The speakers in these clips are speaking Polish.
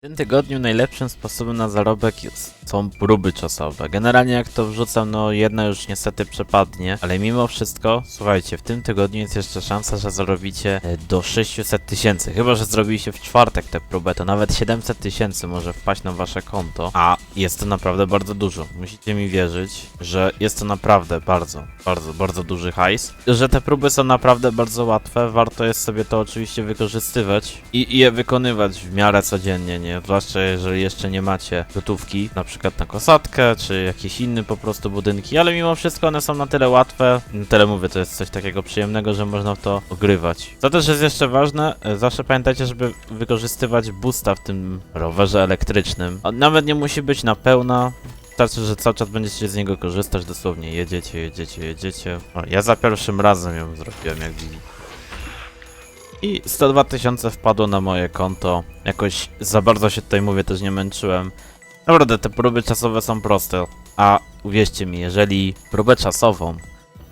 W tym tygodniu najlepszym sposobem na zarobek są próby czasowe. Generalnie jak to wrzucam, no jedna już niestety przepadnie, ale mimo wszystko, słuchajcie, w tym tygodniu jest jeszcze szansa, że zarobicie e, do 600 tysięcy. Chyba, że zrobiliście w czwartek tę próbę, to nawet 700 tysięcy może wpaść na wasze konto, a jest to naprawdę bardzo dużo. Musicie mi wierzyć, że jest to naprawdę bardzo, bardzo, bardzo duży hajs, że te próby są naprawdę bardzo łatwe, warto jest sobie to oczywiście wykorzystywać i, i je wykonywać w miarę codziennie, nie? Zwłaszcza jeżeli jeszcze nie macie gotówki, na przykład na kosatkę, czy jakieś inne po prostu budynki, ale mimo wszystko one są na tyle łatwe, na tyle mówię, to jest coś takiego przyjemnego, że można w to ogrywać. Co też jest jeszcze ważne, e, zawsze pamiętajcie, żeby wykorzystywać boosta w tym rowerze elektrycznym. Nawet nie musi być na pełna, Wystarczy, że cały czas będziecie z niego korzystać, dosłownie jedziecie, jedziecie, jedziecie. O, ja za pierwszym razem ją zrobiłem, jak widzicie. I 102 tysiące wpadło na moje konto. Jakoś za bardzo się tutaj mówię, też nie męczyłem. Naprawdę, te próby czasowe są proste. A uwierzcie mi, jeżeli próbę czasową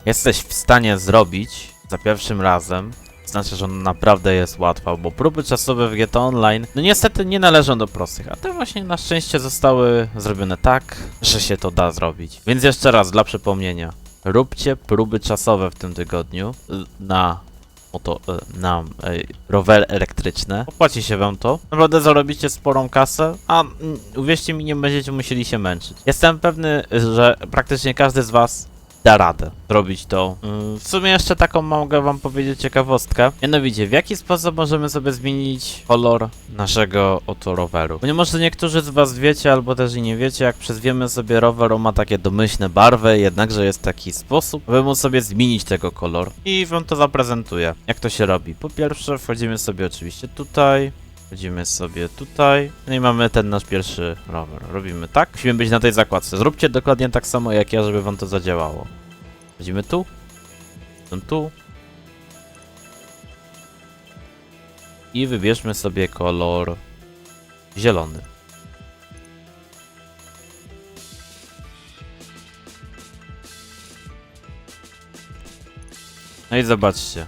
jesteś w stanie zrobić za pierwszym razem, znaczy, że ona naprawdę jest łatwa, bo próby czasowe w GTA Online, no niestety nie należą do prostych, a te właśnie na szczęście zostały zrobione tak, że się to da zrobić. Więc jeszcze raz, dla przypomnienia, róbcie próby czasowe w tym tygodniu y, na oto y, na y, rowery elektryczne. Opłaci się wam to. Naprawdę zarobicie sporą kasę, a mm, uwierzcie mi, nie będziecie musieli się męczyć. Jestem pewny, że praktycznie każdy z was da radę zrobić to. Ym, W sumie jeszcze taką mogę wam powiedzieć ciekawostkę. Mianowicie, w jaki sposób możemy sobie zmienić kolor naszego oto roweru? Bo może niektórzy z was wiecie, albo też i nie wiecie, jak przezwiemy sobie rower, on ma takie domyślne barwy, jednakże jest taki sposób, by móc sobie zmienić tego kolor. I wam to zaprezentuję, jak to się robi. Po pierwsze, wchodzimy sobie oczywiście tutaj, Wchodzimy sobie tutaj. No i mamy ten nasz pierwszy rower. Robimy tak. Musimy być na tej zakładce. Zróbcie dokładnie tak samo jak ja, żeby wam to zadziałało. Wchodzimy tu. Potem tu. I wybierzmy sobie kolor zielony. No i zobaczcie.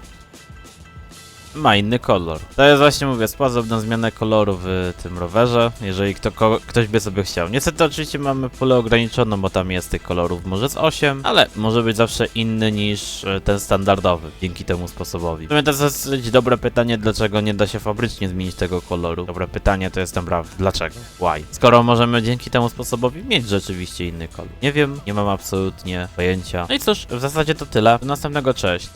Ma inny kolor. To jest właśnie, mówię, sposób na zmianę koloru w tym rowerze, jeżeli kto, ko, ktoś by sobie chciał. Niestety oczywiście mamy pulę ograniczoną, bo tam jest tych kolorów może z 8, ale może być zawsze inny niż e, ten standardowy, dzięki temu sposobowi. W sumie to jest dosyć dobre pytanie, dlaczego nie da się fabrycznie zmienić tego koloru. Dobre pytanie to jest naprawdę, dlaczego? Why? Skoro możemy dzięki temu sposobowi mieć rzeczywiście inny kolor. Nie wiem, nie mam absolutnie pojęcia. No i cóż, w zasadzie to tyle. Do następnego, cześć.